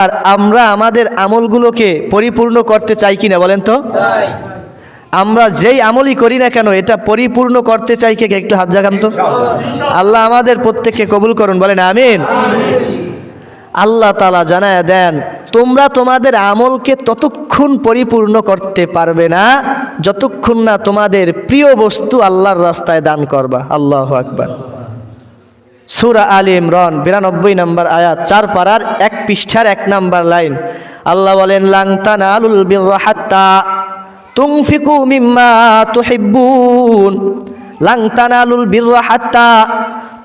আর আমরা আমাদের আমলগুলোকে পরিপূর্ণ করতে চাই কিনা বলেন তো? আমরা যেই আমলই করি না কেন এটা পরিপূর্ণ করতে চাই কে? একটু হাত জাগান তো। আল্লাহ আমাদের প্রত্যেককে কবুল করুন বলেন আমিন। আল্লাহ তালা জানায় দেন তোমরা তোমাদের আমলকে ততক্ষণ পরিপূর্ণ করতে পারবে না যতক্ষণ না তোমাদের প্রিয় বস্তু আল্লাহর রাস্তায় দান করবা। আল্লাহ আকবার। সুরা আলী ইমরান, বিরানব্বই নম্বর আয়াত, চার পাড়ার এক পৃষ্ঠার এক নম্বর লাইন। আল্লাহ বলেন লাংতানা আলুল বিরহাত্তা তুংফিকু মিম্মা তুহিব্বুন। লাংতানা আলুল বিরহাত্তা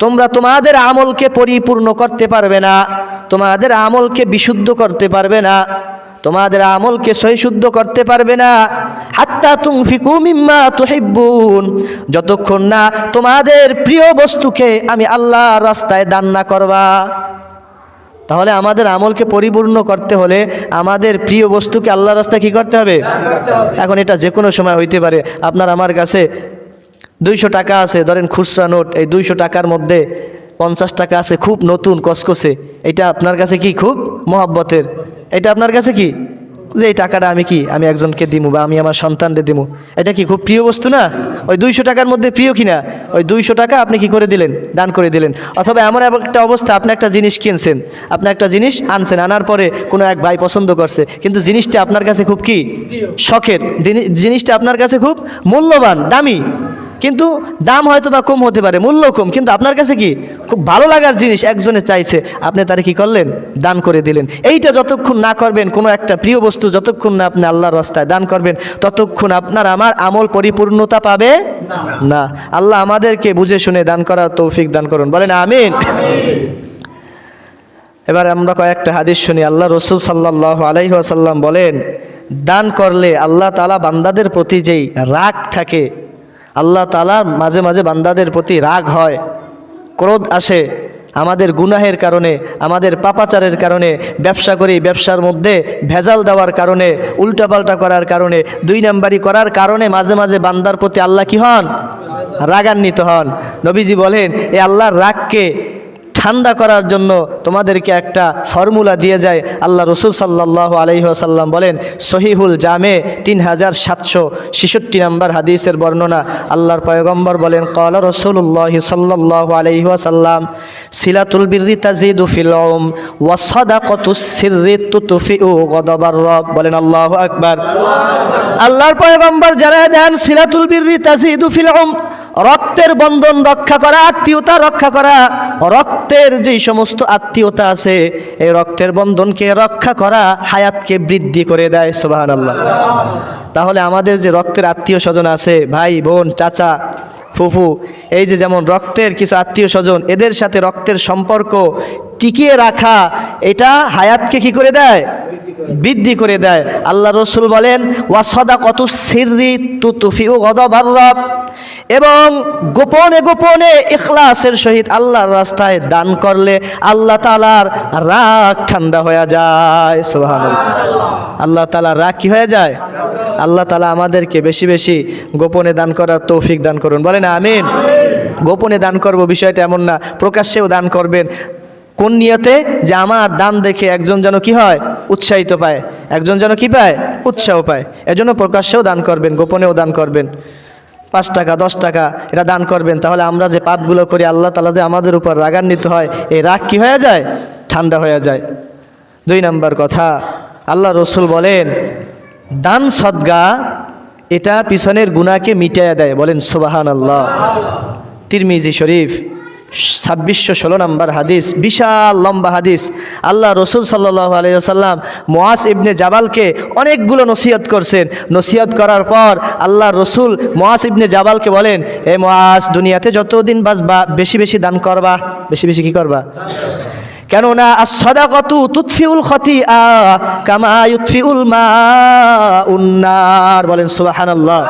তোমরা তোমাদের আমলকে পরিপূর্ণ করতে পারবে না, তোমাদের আমলকে বিশুদ্ধ করতে পারবে না। তোমাদের আমলকে সহিশুদ্ধ করতে পারবে না। হাত্তা তুংফিকু মিম্মা তুহিব্বুন। যতক্ষণ না তোমাদের প্রিয় বস্তুকে আমি আল্লাহ রাস্তায় দান না করবা। তাহলে আমাদের আমলকে পরিপূর্ণ করতে হলে আমাদের প্রিয় বস্তুকে আল্লাহ রাস্তায় কি করতে হবে? এখন এটা যে কোনো সময় হইতে পারে। আপনার আমার কাছে দুইশো টাকা আছে ধরেন খুচরা নোট এই দুইশো টাকার মধ্যে পঞ্চাশ টাকা আছে খুব নতুন কসকসে এটা আপনার কাছে কি খুব? মহাব্বতের। এটা আপনার কাছে কি? যে এই টাকাটা আমি কি? আমি একজনকে দিমু বা আমি আমার সন্তানকে দিমু। এটা কি খুব প্রিয় বস্তু না? ওই দুইশো টাকার মধ্যে প্রিয় কিনা ওই দুইশো টাকা আপনি কি করে দিলেন? দান করে দিলেন। অথবা এমন একটা অবস্থা আপনি একটা জিনিস কিনছেন। আপনি একটা জিনিস আনছেন আনার পরে কোনো এক ভাই পছন্দ করছে। কিন্তু জিনিসটা আপনার কাছে খুব কি? শখের। জিনিসটা আপনার কাছে খুব মূল্যবান দামি। কিন্তু দাম হয়তো বা কম হতে পারে, মূল্য কম, কিন্তু আপনার কাছে কি খুব ভালো লাগার জিনিস একজনে চাইছে, আপনি তারে কি করলেন? দান করে দিলেন। এইটা যতক্ষণ না করবেন, কোনো একটা প্রিয় বস্তু যতক্ষণ না আপনি আল্লাহর রাস্তায় দান করবেন, ততক্ষণ আপনার আমার আমল পরিপূর্ণতা পাবে না। আল্লাহ আমাদেরকে বুঝে শুনে দান করার তৌফিক দান করুন। বলেন, আমিন। এবার আমরা কয়েকটা হাদিস শুনি। আল্লাহ রসুল সাল্লাহ আলাইসাল্লাম বলেন, দান করলে আল্লাহ তালা বান্দাদের প্রতি যেই রাগ থাকে আল্লাহ তালা মাঝে মাঝে বান্দাদের প্রতি রাগ হয়, ক্রোধ আসে আমাদের গুনাহের কারণে, আমাদের পাপাচারের কারণে, ব্যবসা করি ব্যবসার মধ্যে ভেজাল দেওয়ার কারণে, উল্টাপাল্টা করার কারণে, দুই নাম্বারি করার কারণে মাঝে মাঝে বান্দার প্রতি আল্লাহ কি হন? রাগান্বিত হন। নবীজি বলেন এই আল্লাহর রাগকে ঠান্ডা করার জন্য তোমাদেরকে একটা ফর্মুলা দিয়ে যায়। আল্লাহ রসুল সাল্লাহ আলহিহাসাল্লাম বলেন, সহিহুল জামে তিন হাজার সাতশো ছেষট্টি নম্বর হাদিসের বর্ণনা। আল্লাহর পয়গম্বর বলেন কলা রসুল্লাহ সাল্লাহ আলহিহাসাল্লাম সিলাতুল বিরি তাজিদু ফিল ওম ওয়াসদা কতু সিররি তুতুফি ও গদবার রব। বলেন, আল্লাহ আকবার। আল্লাহর পয়গম্বর যারা দেন, সিলাতুল বিরি তাজিদু রক্তের বন্ধন রক্ষা করা, আত্মীয়তা রক্ষা করা, রক্তের যেই সমস্ত আত্মীয়তা আছে, এই রক্তের বন্ধনকে রক্ষা করা হায়াতকে বৃদ্ধি করে দেয় সোবাহান আল্লাহ তাহলে আমাদের যে রক্তের আত্মীয় স্বজন আছে, ভাই, বোন, চাচা, ফুফু, এই যে যেমন রক্তের কিছু আত্মীয় স্বজন, এদের সাথে রক্তের সম্পর্ক টিকিয়ে রাখা, এটা হায়াতকে কি করে দেয়? বৃদ্ধি করে দেয়। আল্লাহ রসুল বলেন ওয়াসদা কত সিররি তু তুফি ও গদবার রব। এবং গোপনে গোপনে ইখলাসের সহিত আল্লাহর রাস্তায় দান করলে আল্লাহ তালার রাগ ঠান্ডা হয়ে যায়। সুবহানাল্লাহ। আল্লাহ তালার রাগ কি হয়ে যায়? আল্লাহ তালা আমাদেরকে বেশি বেশি গোপনে দান করার তৌফিক দান করুন। বলেন, আমিন। গোপনে দান করব বিষয়টা এমন না, প্রকাশ্যেও দান করবেন। কোন নিয়তে যে আমার দান দেখে একজন যেন কি হয়? উৎসাহিত পায়। একজন যেন কি পায়? উৎসাহ পায়। এজন্য প্রকাশ্যেও দান করবেন, গোপনেও দান করবেন। পাঁচ টাকা, দশ টাকা এটা দান করবেন। তাহলে আমরা যে পাপগুলো করি, আল্লাহ তালা যে আমাদের উপর রাগান্বিত হয়, এই রাগ কি হয়ে যায়? ঠান্ডা হয়ে যায়। দুই নাম্বার কথা, আল্লাহ রসুল বলেন, দান সদ্গা এটা পিছনের গুণাকে মিটাইয়া দেয়। বলেন সুবাহান আল্লাহ তিরমিজি শরীফ ছাব্বিশশো ষোলো নম্বর হাদিস, বিশাল লম্বা হাদিস। আল্লাহ রসুল সাল্লাহ আলাইসাল্লাম মোয়াস ইবনে জাবালকে অনেকগুলো নসিহত করছেন। নসিহত করার পর আল্লাহ রসুল মোয়াস ইবনে জাবালকে বলেন, এ মোয়াস দুনিয়াতে যতদিন বাঁচবা, বেশি বেশি দান করবা। বেশি বেশি কি করবা? কেননা সদাকতু তুৎফিউল খতি আ কামা ইউৎফিউল মা উন্নার বলেন, সুবহানাল্লাহ।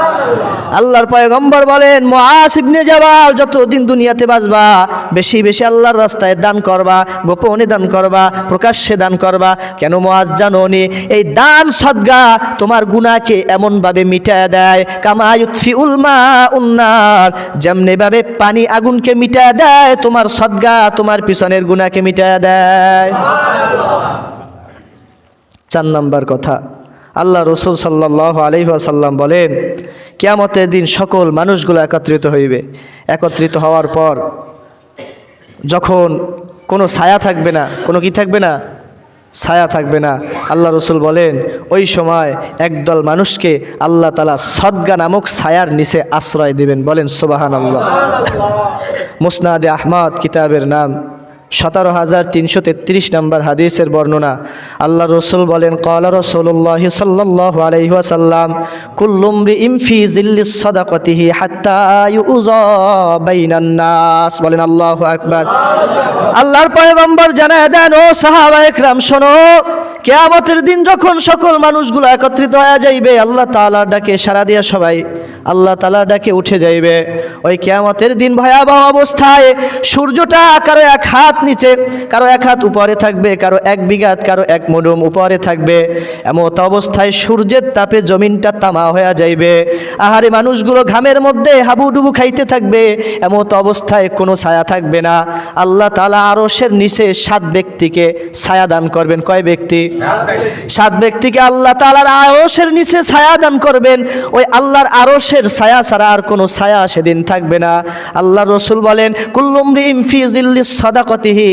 আল্লাহর পয়গম্বর বলেন মুআস ইবনে জাবাল যতদিন দুনিয়াতে বাঁচবা বেশি বেশি আল্লাহর রাস্তায় দান করবা, গোপনে দান করবা, প্রকাশ্যে দান করবা। কেন মুআজ জানোনি এই দান সদগা তোমার গুনাহকে এমনভাবে মিটায় দেয়, কামা ইউৎফিউল মা উন্নার যেমনি ভাবে পানি আগুনকে মিটায় দেয়, তোমার সদগা তোমার পিছনের গুণাকে মিটায় দেয়। চার নাম্বার কথা, আল্লাহ রসুল সাল্লাহ আলহিহাসাল্লাম বলেন, কেয়ামতের দিন সকল মানুষগুলো একত্রিত হইবে। একত্রিত হওয়ার পর যখন কোনো ছায়া থাকবে না, কোনো কি থাকবে না? ছায়া থাকবে না। আল্লাহ রসুল বলেন, ওই সময় একদল মানুষকে আল্লাহ তালা সদ্গা নামক ছায়ার নিচে আশ্রয় দিবেন। বলেন সোবাহান আল্লাহ মুসনাদে আহমদ কিতাবের নাম। সতেরো হাজার তিনশো তেত্রিশ নম্বর হাদিসের বর্ণনা। আল্লাহ রসুল বলেন, কলা রসুল্লাহ সাল্লাহ আলহিহাসাল্লাম কুল্লুমরি ইমফি জিল্লিস সদাকতিহি হাত্তা বাইনান্নাস বলেন, আল্লাহ আকবার। আল্লাহর পয়গম্বর জানায় দেন, ও সাহাবা একরাম শোনো কেয়ামতের দিন যখন সকল মানুষগুলো একত্রিত হয়ে যাইবে, আল্লাহ তালার ডাকে সারা দিয়া সবাই, আল্লাহ তালার ডাকে উঠে যাইবে। ওই কেয়ামতের দিন ভয়াবহ অবস্থায় সূর্যটা কারও এক হাত নিচে, কারও এক হাত উপরে থাকবে, কারও এক বিঘাত, কারও এক মডুম উপরে থাকবে। এমত অবস্থায় সূর্যের তাপে জমিনটা তামা হয়ে যাইবে। আহারে মানুষগুলো ঘামের মধ্যে হাবুডুবু খাইতে থাকবে, এমত অবস্থায় কোনো ছায়া থাকবে না। আল্লাহ তালা আরসের নিচে সাত ব্যক্তিকে ছায়া দান করবেন। কয় ব্যক্তি? সাত ব্যক্তিকে আল্লাহ তালার আরসের নিচে ছায়া দান করবেন। ওই আল্লাহর আরসের ছায়া ছাড়া আর কোনো ছায়া সেদিন থাকবে না। আল্লাহ রসুল বলেন কুল্লুমরি ইমফিজিল্লি সদাকতিহি।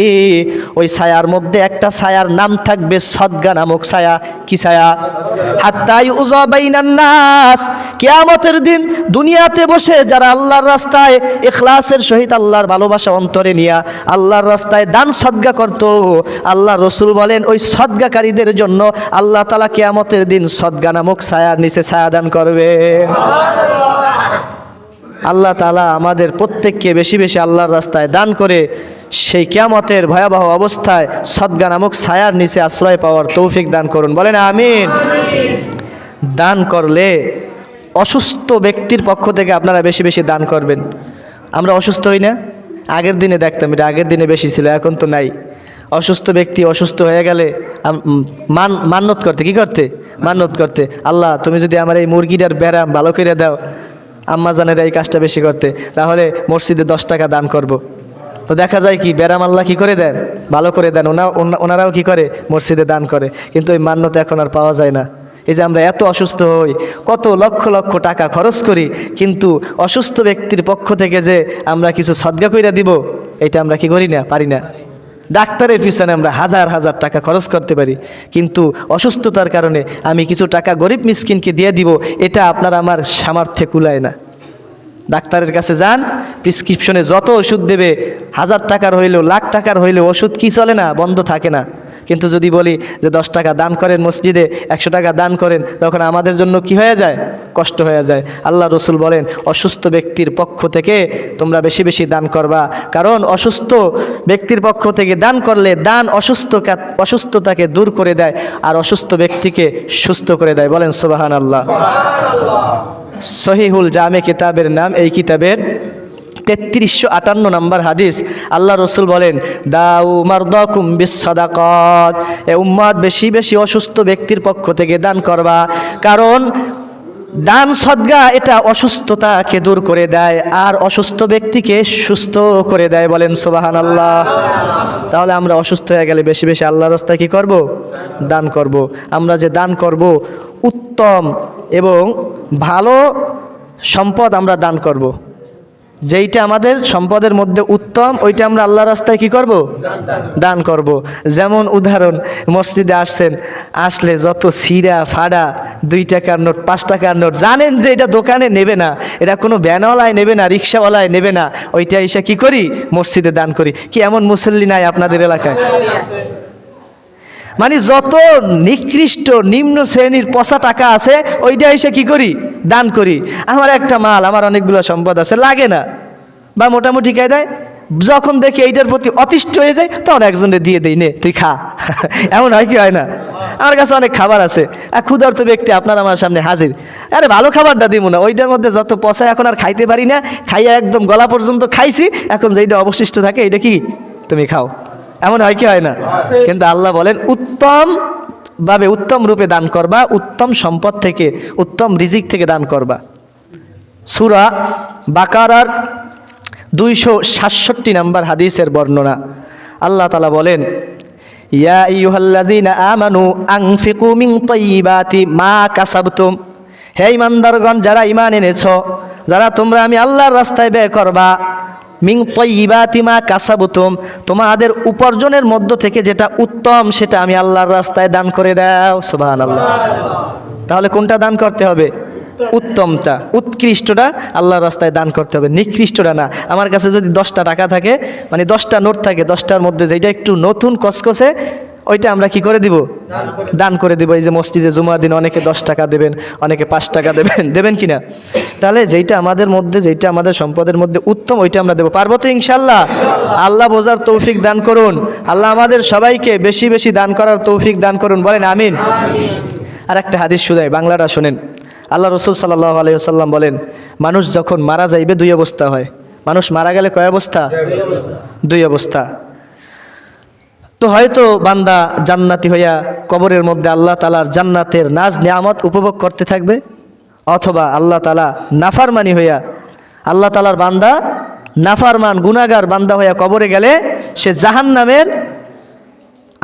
ওই ছায়ার মধ্যে একটা ছায়ার নাম থাকবে সদগা নামক ছায়া। কি ছায়া? হাত্তাই উজাবাইনান নাস। কিয়ামতের দিন দুনিয়াতে বসে যারা আল্লাহর রাস্তায় ইখলাসের সহিত আল্লাহর ভালোবাসা অন্তরে নিয়া আল্লাহর রাস্তায় দান সদগা করত। আল্লাহ রসুল বলেন, ওই সদগাকারীদের জন্য আল্লাহ তালা কিয়ামতের দিন সদগা নামক ছায়ার নিচে ছায়া দান করবে। আল্লাহ তালা আমাদের প্রত্যেককে বেশি বেশি আল্লাহর রাস্তায় দান করে সেই কিয়ামতের ভয়াবহ অবস্থায় সদগা নামক ছায়ার নিচে আশ্রয় পাওয়ার তৌফিক দান করুন। বলেন আমিন। দান করলে অসুস্থ ব্যক্তির পক্ষ থেকে আপনারা বেশি বেশি দান করবেন। আমরা অসুস্থ হই না। আগের দিনে দেখতাম, এটা আগের দিনে বেশি ছিল, এখন তো নাই। অসুস্থ ব্যক্তি অসুস্থ হয়ে গেলে মান মান্যত করতে, কি করতে? মান্যত করতে। আল্লাহ, তুমি যদি আমার এই মুরগিটার ব্যারাম ভালো করে দাও, আম্মা জানের এই কাজটা বেশি করতে, তাহলে মসজিদে দশ টাকা দান করব। তো দেখা যায় কি, ব্যারাম আল্লাহ কি করে দেন? ভালো করে দেন। ওনা- ওনারাও কি করে? মসজিদে দান করে। কিন্তু ওই মান্যতা এখন আর পাওয়া যায় না। এই যে আমরা এত অসুস্থ হই, কত লক্ষ লক্ষ টাকা খরচ করি, কিন্তু অসুস্থ ব্যক্তির পক্ষ থেকে যে আমরা কিছু সদ্গা কইরা দিব এটা আমরা কি করি না? পারি না। ডাক্তারের পিছনে আমরা হাজার হাজার টাকা খরচ করতে পারি। কিন্তু অসুস্থতার কারণে আমি কিছু টাকা গরিব মিসকিনকে দিয়ে দিব, এটা আপনার আমার সামর্থ্যে কুলায় না। ডাক্তারের কাছে যান, প্রিসক্রিপশনে যত ওষুধ দেবে, হাজার টাকার হইলেও, লাখ টাকার হইলেও ওষুধ কি চলে না, বন্ধ থাকে না। কিন্তু যদি বলি যে দশ টাকা দান করেন মসজিদে, একশো টাকা দান করেন, তখন আমাদের জন্য কি হয়ে যায়? কষ্ট হয়ে যায়। আল্লাহ রসুল বলেন, অসুস্থ ব্যক্তির পক্ষ থেকে তোমরা বেশি বেশি দান করবা। কারণ অসুস্থ ব্যক্তির পক্ষ থেকে দান করলে দান অসুস্থ অসুস্থতাকে দূর করে দেয় আর অসুস্থ ব্যক্তিকে সুস্থ করে দেয়। বলেন সুবাহান আল্লাহ সহিহুল জামে কিতাবের নাম এই কিতাবের তেত্রিশশো আটান্ন নম্বর হাদিস। আল্লাহ রসুল বলেন, দাউ মারদকুম বিশ্বদাকত এ উম্মাদ বেশি বেশি অসুস্থ ব্যক্তির পক্ষ থেকে দান করবা। কারণ দান সদ্গা এটা অসুস্থতাকে দূর করে দেয়, আর অসুস্থ ব্যক্তিকে সুস্থ করে দেয় বলেন সোবাহান আল্লাহ তাহলে আমরা অসুস্থ হয়ে গেলে বেশি বেশি আল্লাহ রাস্তায় কি করব? দান করব। আমরা যে দান করব, উত্তম এবং ভালো সম্পদ আমরা দান করব। যেইটা আমাদের সম্পদের মধ্যে উত্তম, ওইটা আমরা আল্লাহ রাস্তায় কি করব? দান করব। যেমন উদাহরণ, মসজিদে আসছেন, আসলে যত সিরা, ফাড়া, দুই টাকার নোট, পাঁচ টাকার নোট, জানেন যে এটা দোকানে নেবে না। এটা কোনো ব্যানওয়ালায় নেবে না, রিক্সাওয়ালায় নেবে না। ওইটা এসে কি করি? মসজিদে দান করি। কি এমন মুসল্লি নাই আপনাদের এলাকায়? মানে যত নিকৃষ্ট, নিম্ন শ্রেণির পচা টাকা আছে, ওইটা এসে কি করি? দান করি। আমার একটা মাল আমার অনেকগুলো সম্পদ আছে লাগে না। বা মোটামুটি কে দেয়? যখন দেখি এইটার প্রতি অতিষ্ঠ হয়ে যায় তখন একজনে দিয়ে দেই নে তুই খা। এমন হয় কি হয় না? আমার কাছে অনেক খাবার আছে। আর ক্ষুধার্ত ব্যক্তি আপনার আমার সামনে হাজির। আরে ভালো খাবারটা দিব না। ওইটার মধ্যে যত পচা এখন আর খাইতে পারি না। খাইয়া একদম গলা পর্যন্ত খাইছি। এখন যেটা অবশিষ্ট থাকে এটা কি? তুমি খাও। এমন হয় কি হয় না? কিন্তু আল্লাহ বলেন উত্তম ভাবে উত্তম রূপে দান করবা, উত্তম সম্পদ থেকে, উত্তম রিজিক থেকে দান করবা। সুরা বাকারার দুইশো সাতষট্টি নাম্বার হাদিসের বর্ণনা। আল্লাহ তালা বলেন, ইয়া ইয়ুহাল্লাযীনা আমানু আনফিকু মিন তাইয়্যিবাতি মা কাসাবতুম। হে ইমানদারগণ যারা ঈমান এনেছো, যারা তোমরা আমি আল্লাহর রাস্তায় ব্যয় করবা মিং তৈবাতিমা কাসাবুতম, তোমাদের উপার্জনের মধ্য থেকে যেটা উত্তম, সেটা আমি আল্লাহর রাস্তায় দান করে দাও। সুবাহ আল্লাহ তাহলে কোনটা দান করতে হবে? উত্তমটা, উৎকৃষ্টটা আল্লাহর রাস্তায় দান করতে হবে। নিকৃষ্টটা না। আমার কাছে যদি দশটা টাকা থাকে মানে দশটা নোট থাকে, দশটার মধ্যে যেটা একটু নতুন কসকসে ওইটা আমরা কি করে দিব? দান করে দিব। এই যে মসজিদে জুমার দিন অনেকে দশ টাকা দেবেন, অনেকে পাঁচ টাকা দেবেন দেবেন কি না তাহলে যেইটা আমাদের মধ্যে, যেইটা আমাদের সম্পদের মধ্যে উত্তম, ওইটা আমরা দেবো। পারব তো ইনশাল্লাহ? আল্লাহ বোঝার তৌফিক দান করুন। আল্লাহ আমাদের সবাইকে বেশি বেশি দান করার তৌফিক দান করুন। বলেন আমিন। আর একটা হাদিস শুধাই, বাংলাটা শোনেন। আল্লাহ রসুল সাল্লাহ আলাইসাল্লাম বলেন, মানুষ যখন মারা যাইবে, দুই অবস্থা হয়। মানুষ মারা গেলে কয় অবস্থা? দুই অবস্থা। তো হয়তো বান্দা জান্নাতি হইয়া কবরের মধ্যে আল্লাহ তালার জান্নাতের নাজ নিয়ামত উপভোগ করতে থাকবে, অথবা আল্লাহ তালা নাফারমানি হইয়া, আল্লাহ তালার বান্দা নাফারমান গুনাগার বান্দা হইয়া কবরে গেলে সে জাহান নামের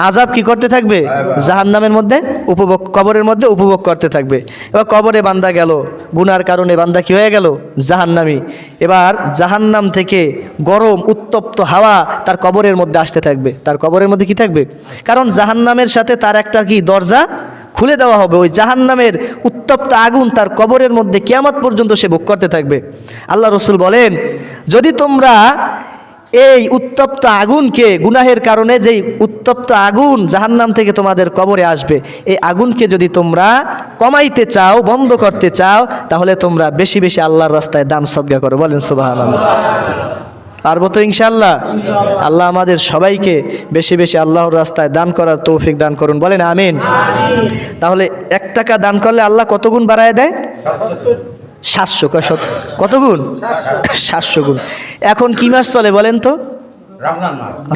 আজাব কি করতে থাকবে? জাহান নামের মধ্যে উপভোগ কবরের মধ্যে উপভোগ করতে থাকবে। এবার কবরে বান্দা গেল। গুনার কারণে বান্দা কি হয়ে গেল? জাহান্নামি। এবার জাহান্নাম থেকে গরম উত্তপ্ত হাওয়া তার কবরের মধ্যে আসতে থাকবে। তার কবরের মধ্যে কি থাকবে? কারণ জাহান্নামের সাথে তার একটা কি দরজা খুলে দেওয়া হবে। ওই জাহান্নামের উত্তপ্ত আগুন তার কবরের মধ্যে কিয়ামত পর্যন্ত সে ভোগ করতে থাকবে। আল্লাহ রসুল বলেন যদি তোমরা এই উত্তপ্ত আগুনকে গুনাহের কারণে যেই উত্তপ্ত আগুন জাহান্নাম থেকে তোমাদের কবরে আসবে এই আগুনকে যদি তোমরা কমাইতে চাও বন্ধ করতে চাও তাহলে তোমরা বেশি বেশি আল্লাহর রাস্তায় দান সদ্গা করো। বলেন সুবাহ পারব তো ইনশাল্লাহ আল্লাহ আমাদের সবাইকে বেশি বেশি আল্লাহর রাস্তায় দান করার তৌফিক দান করুন। বলেন আমিন। তাহলে এক টাকা দান করলে আল্লাহ কত গুণ বাড়ায় দেয়? সাতশো কত গুণ? সাতশো গুণ। এখন কি মাস চলে বলেন তো?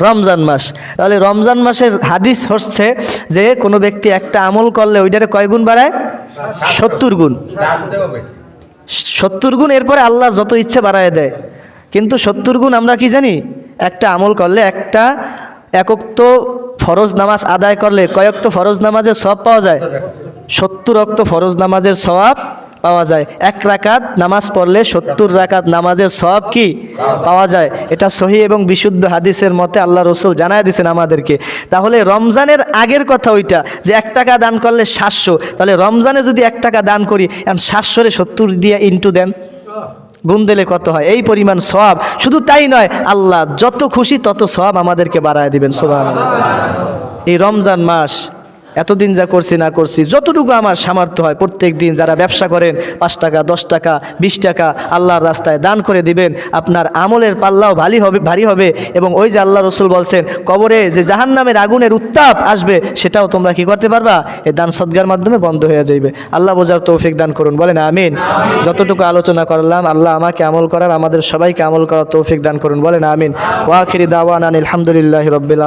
রমজান মাস। তাহলে রমজান মাসের হাদিস হচ্ছে যে কোনো ব্যক্তি একটা আমল করলে ওইটারে কয় গুণ বাড়ায়? সত্তর গুণ। সত্তর গুণ এরপরে আল্লাহ যত ইচ্ছে বাড়ায় দেয়। কিন্তু সত্তর গুণ আমরা কি জানি? একটা আমল করলে একটা একক তো ফরজ নামাজ আদায় করলে কয়েক তো ফরজ নামাজের সব পাওয়া যায়? সত্তর অক্ত ফরজ নামাজের সওয়াব পাওয়া যায়। এক রাকাত নামাজ পড়লে সত্তর রাকাত নামাজের সব কি? পাওয়া যায়। এটা সহি এবং বিশুদ্ধ হাদিসের মতে আল্লাহ রসুল জানায় দিয়েছেন আমাদেরকে। তাহলে রমজানের আগের কথা ওইটা, যে এক টাকা দান করলে সাতশো। তাহলে রমজানে যদি এক টাকা দান করি, এখন সাতশোরে সত্তর দিয়ে ইন্টু দেন। গুণ দিলে কত হয়? এই পরিমাণ সব শুধু তাই নয়, আল্লাহ যত খুশি তত সব আমাদেরকে বাড়ায় দিবেন সোভান এই রমজান মাস এতদিন যা করছি, না করছি, যতটুকু আমার সামর্থ্য হয় প্রত্যেক দিন যারা ব্যবসা করেন, পাঁচ টাকা, দশ টাকা, বিশ টাকা আল্লাহর রাস্তায় দান করে দিবেন, আপনার আমলের পাল্লাও ভারী হবে ভারী হবে এবং ওই যে আল্লাহ রসুল বলছেন, কবরে যে জাহান্নামের আগুনের উত্তাপ আসবে, সেটাও তোমরা কি করতে পারবা? এ দান সদ্গার মাধ্যমে বন্ধ হয়ে যাইবে। আল্লাহ বোঝার তৌফিক দান করুন, বলেন আমিন। যতটুকু আলোচনা করলাম, আল্লাহ আমাকে আমল করার, আমাদের সবাইকে আমল করার তৌফিক দান করুন, বলেন আমিন। ওয়াখিরি দাওয়ান আলহামদুলিল্লাহ রবিল